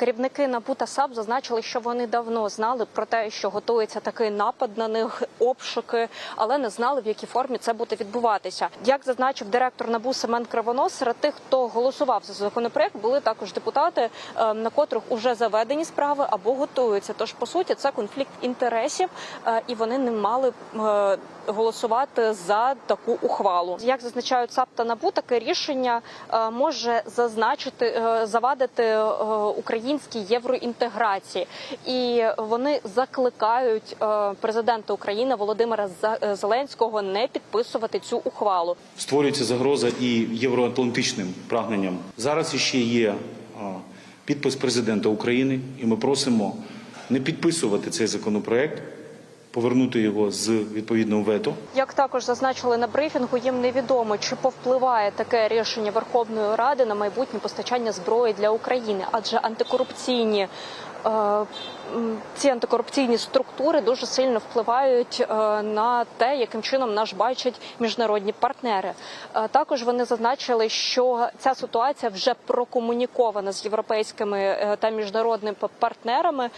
Керівники НАБУ та САП зазначили, що вони давно знали про те, що готується такий напад на них, обшуки, але не знали в якій формі це буде відбуватися. Як зазначив директор НАБУ Семен Кривонос, серед тих, хто голосував за законопроект, були також депутати, е, на котрих уже заведені справи або готуються. Тож по суті це конфлікт інтересів, е, і вони не мали е, голосувати за таку ухвалу. Як зазначають САП та НАБУ, таке рішення може зазначити завадити е, українській євроінтеграції, і вони закликають е, президента України Володимира е, Зеленського не підписувати цю ухвалу. створюється загроза і євроатлантичним прагненням. Зараз іще є підпис президента України, і ми просимо не підписувати цей законопроект, повернути його з відповідного вето. Як також зазначили на брифінгу, їм невідомо чи повпливає таке рішення Верховної Ради на майбутнє постачання зброї для України, адже антикорупційні. е, Ці антикорупційні структури дуже сильно впливають е, на те, яким чином наш бачать міжнародні партнери. Е, Також вони зазначили, що ця ситуація вже прокомунікована з європейськими та міжнародними партнерами,